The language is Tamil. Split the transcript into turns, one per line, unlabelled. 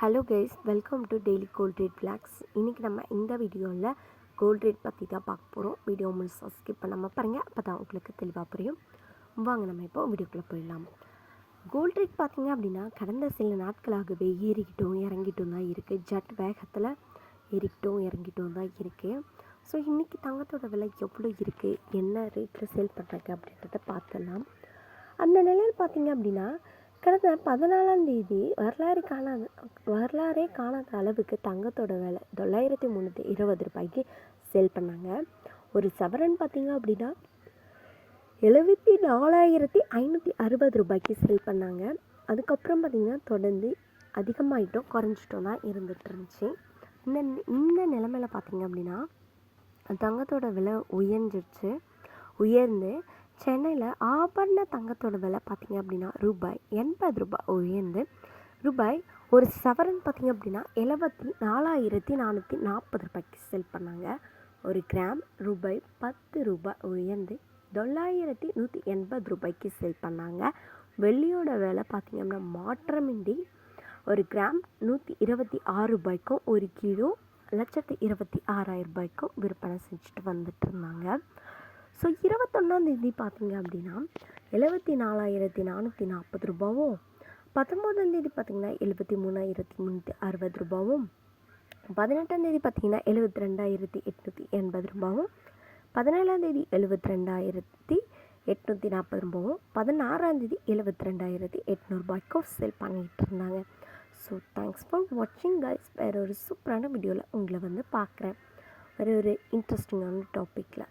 Hello guys welcome to daily gold rate blogs இன்றைக்கி நம்ம இந்த வீடியோவில் கோல்ட் ரேட் பற்றி தான் பார்க்க போகிறோம் வீடியோ முழுசாக ஸ்கிப் பண்ணாமல் பாருங்கள் அப்போ தான் உங்களுக்கு தெளிவாக புரியும். வாங்க நம்ம இப்போ வீடியோக்குள்ளே போயிடலாம். கோல்ட் ரேட் பார்த்திங்க அப்படின்னா கடந்த சில நாட்களாகவே ஏறிக்கிட்டும் இறங்கிட்டும் தான் இருக்குது ஜட் வேகத்தில் ஏறிக்கிட்டும் இறங்கிட்டும் தான் இருக்குது ஸோ இன்றைக்கி தங்கத்தோட விலை எவ்வளோ இருக்குது என்ன ரேட்டில் சேல் பண்ணுறாங்க அப்படின்றத பார்த்துடலாம். அந்த நிலையில் பார்த்திங்க அப்படின்னா கடந்த பதினாலாம் தேதி வரலாறு காணாத வரலாறே காணாத அளவுக்கு தங்கத்தோட விலை தொள்ளாயிரத்தி முந்நூற்றி இருபது ரூபாய்க்கு சேல் பண்ணாங்க. ஒரு சவரன் பார்த்தீங்க அப்படின்னா எழுபத்தி நாலாயிரத்தி ஐநூற்றி அறுபது ரூபாய்க்கு சேல் பண்ணாங்க. அதுக்கப்புறம் பார்த்திங்கன்னா தொடர்ந்து அதிகமாகிட்டோம் குறைஞ்சிட்டோம் தான் இருந்துகிட்டு இருந்துச்சு. இந்த இந்த நிலமையில் பார்த்தீங்க அப்படின்னா தங்கத்தோட விலை உயர்ந்துருச்சு. உயர்ந்து சென்னையில் ஆபரண தங்கத்தோட விலை பார்த்திங்க அப்படின்னா ரூபாய் எண்பது ரூபாய் உயர்ந்து ரூபாய் ஒரு சவரன் பார்த்திங்க அப்படின்னா எழுபத்தி நாலாயிரத்தி நானூற்றி நாற்பது ரூபாய்க்கு செல் பண்ணாங்க. ஒரு கிராம் ரூபாய் பத்து ரூபாய் உயர்ந்து தொள்ளாயிரத்தி நூற்றி எண்பது ரூபாய்க்கு செல் பண்ணாங்க. வெள்ளியோட விலை பார்த்திங்க அப்படின்னா மாற்றமின்றி ஒரு கிராம் நூற்றி இருபத்தி ஆறு ரூபாய்க்கும் ஒரு கிலோ லட்சத்து இருபத்தி ஆறாயிரம் ரூபாய்க்கும் விற்பனை செஞ்சுட்டு வந்துட்டு இருந்தாங்க. ஸோ இருபத்தொன்னாந்தேதி பார்த்தீங்க அப்படின்னா எழுபத்தி நாலாயிரத்தி நானூற்றி நாற்பது ரூபாவும் பத்தொம்போதாந்தேதி பார்த்தீங்கன்னா எழுபத்தி மூணாயிரத்தி முந்நூற்றி அறுபது ரூபாவும் பதினெட்டாந்தேதி பார்த்தீங்கன்னா எழுபத்தி ரெண்டாயிரத்தி எட்நூற்றி எண்பது ரூபாவும் பதினேழாந்தேதி எழுபத்தி ரெண்டாயிரத்தி எட்நூற்றி நாற்பது ரூபாவும் பதினாறாந்தேதி எழுபத்தி ரெண்டாயிரத்தி எட்நூறுபாய்க்கும் சேல் பண்ணிகிட்டு இருந்தாங்க. ஸோ தேங்க்ஸ் ஃபார் வாட்சிங் கைஸ் வேறு ஒரு சூப்பரான வீடியோவில் உங்களை வந்து பார்க்குறேன். வேறு ஒரு இன்ட்ரெஸ்டிங்கான டாப்பிக்கில்